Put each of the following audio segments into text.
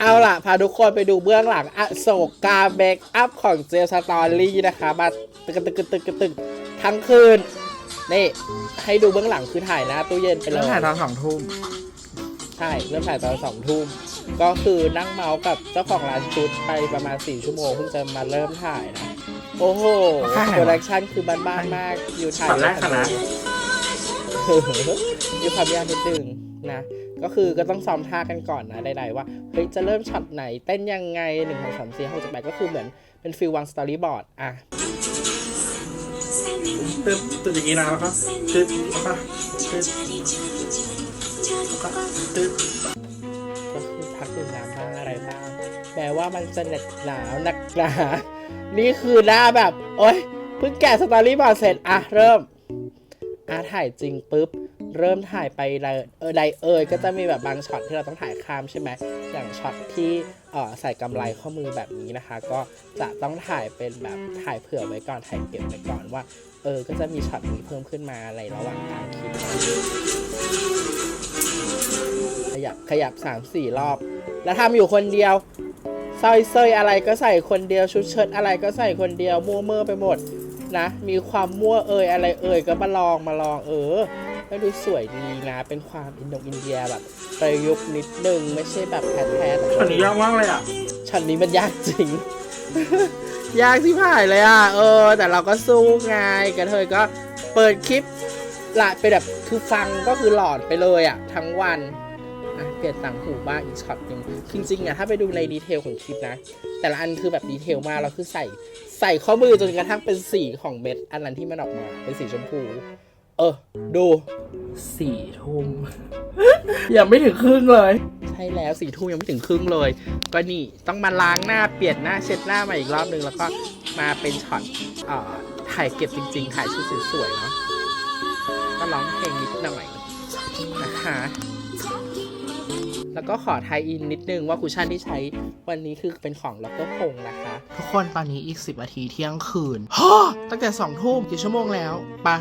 เอาล่ะ พาทุกคนไปดูเบื้องหลังอโศกกาเบกอัพของเจลสตอรี่นะคะ มาตึกตึกตึกตึกตึกทั้งคืน นี่ ให้ดูเบื้องหลังคือถ่ายหน้าตู้เย็นไปเลเริ่มยถ่ายตอนสองทุ่มใช่เริ่มถ่ายตอนสองทุ่ม ก็คือนั่งเมาส์กับเจ้าของร้านชุดไปประมาณ4ชั่วโมงเพิ่งจะมาเริ่มถ่ายนะ โอ้โหค่ายไหนวะโปรดักชั่นคือบ้านๆมาก อยู่ถ่าย ตอนแรกคณะ มีความยากนิดนึงนะ ก็คือก็ต้องซ้อมท่ากันก่อนนะใดๆว่าเฮ้ยจะเริ่มช็อตไหนเต้นยังไงหนึ่งสองสามสี่ห้าหกเจ็ดแปดก็คือเหมือนเป็นฟิลวางสตอรี่บอร์ดอะตึ๊บตึ๊บอย่างนี้นะแล้วก็ตึ๊บแล้วก็ตึ๊บแล้วก็ตึ๊บก็คือพักดื่มน้ำบ้างอะไรบ้างแม้ว่ามันจะหนักหนาวหนักหนานี่คือหน้าแบบ โอ๊ยเพิ่งแกะสตอรี่บอร์ดเสร็จอะเริ่มอะถ่ายจริงปุ๊บ เริ่มถ่ายไปเลยเออใดเอยก็จะมีแบบบางช็อตที่เราต้องถ่ายข้ามใช่ไหมอย่างช็อตที่เออใส่กำไรข้อมือแบบนี้นะคะ ก็จะต้องถ่ายเป็นแบบถ่ายเผื่อไว้ก่อนถ่ายเก็บไว้ก่อนว่า เออ ก็จะมีช็อตนี้เพิ่มขึ้นมาอะไรระหว่างการคลิปขยับขยับสามสี่รอบ แล้วทำอยู่คนเดียวสร้อยเซยอะไรก็ใส่คนเดียวชุดเชิ้ตอะไรก็ใส่คนเดียวมั่วเมื่อไปหมด นะ มีความมั่วเอ่ยอะไรเอ่ยก็มาลองมาลองเออแล้วดูสวยดีนะ เป็นความอินโดอินเดียแบบประยุกต์นิดนึงไม่ใช่แบบแท้ๆแต่อันนี้ยากมากเลยอะช็อตนี้มันยากจริง ยากที่ผ่ายเลยอะเออ แต่เราก็สู้ไงกระเทยก็เปิดคลิปละไปแบบคือฟังก็คือหลอดไปเลยอะ ทั้งวันอะเปลี่ยนต่างหูบ้างอีกช็อตหนึ่งจริงๆอะถ้าไปดูในดีเทลของคลิปนะ แต่ละอันคือแบบดีเทลมากแล้วคือใส่ใส่ข้อมือจนกระทั่งเป็นสีของเม็ดอันนั้นที่มันออกมาเป็นสีชมพู เออ ดูสี่ทุ่มยังไม่ถึงครึ่งเลย ใช่แล้วสี่ทุ่มยังไม่ถึงครึ่งเลย ก็นี่ต้องมาล้างหน้าเปลี่ยนหน้าเช็ดหน้ามาอีกรอบนึง แล้วก็มาเป็นช็อตเอ่อถ่ายเก็บจริงๆถ่ายชุดสวยๆเนาะก็ร้องเพลงนิดหน่อยนะคะ แล้วก็ขอไทยอินนิดนึงว่าคุชชั่นที่ใช้วันนี้คือเป็นของล็อกเตอร์พงนะคะ ทุกคนตอนนี้อีก 10นาทีเที่ยงคืนตั้งแต่สองทุ่มกี่ชั่วโมงแล้วไปะ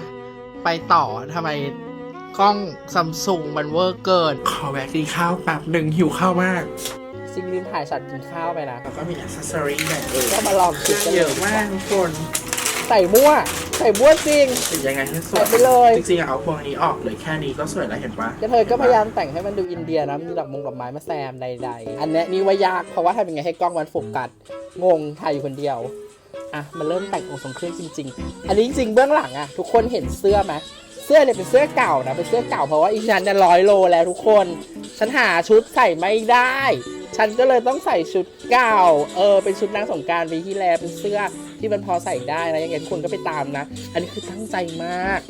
ไปต่อทำไมกล้องซัมซุงมันเวอร์เกิน ขอแวะกินข้าวแป๊บหนึ่งหิวข้าวมากซิงลืมถ่ายช็อตกินข้าวไปนะแล้วก็มีอ c เซสซอรี่แบบอื่นก็มาลองคิดกันเยเลยอะมากทุกคน ใส่มั่ว ใส่มั่วจริงเป็นยังไงให้สวใส่ยไปเลย จริงๆอะเอาพวงนี้ออกเลยแค่นี้ก็สวยแล้วเห็นปะกระเทยก็พยายามแต่งให้มันดูอินเดียนะ มีดอกมงดอกไม้มาแซมใดๆ อันเนี้ยนี่ว่ายาก เพราะว่าทำยังไงให้กล้องมันโฟกัส งงถ่ายอยู่คนเดียว อะ มันเริ่มแต่งองค์ทรงเครื่องจริง ๆ อันนี้จริงๆเบื้องหลังอะทุกคนเห็นเสื้อไหมเสื้อเนี่ยเป็นเสื้อเก่านะ เป็นเสื้อเก่าเพราะว่าอีฉันเนี่ยร้อยโลแล้วทุกคน ฉันหาชุดใส่ไม่ได้ ฉันก็เลยต้องใส่ชุดเก่า เออ เป็นชุดนางสงกรารปีที่แล้วเป็นเสื้อ ที่มันพอใส่ได้นะยังไงทุกคนก็ไปตามนะ อันนี้คือตั้งใจมาก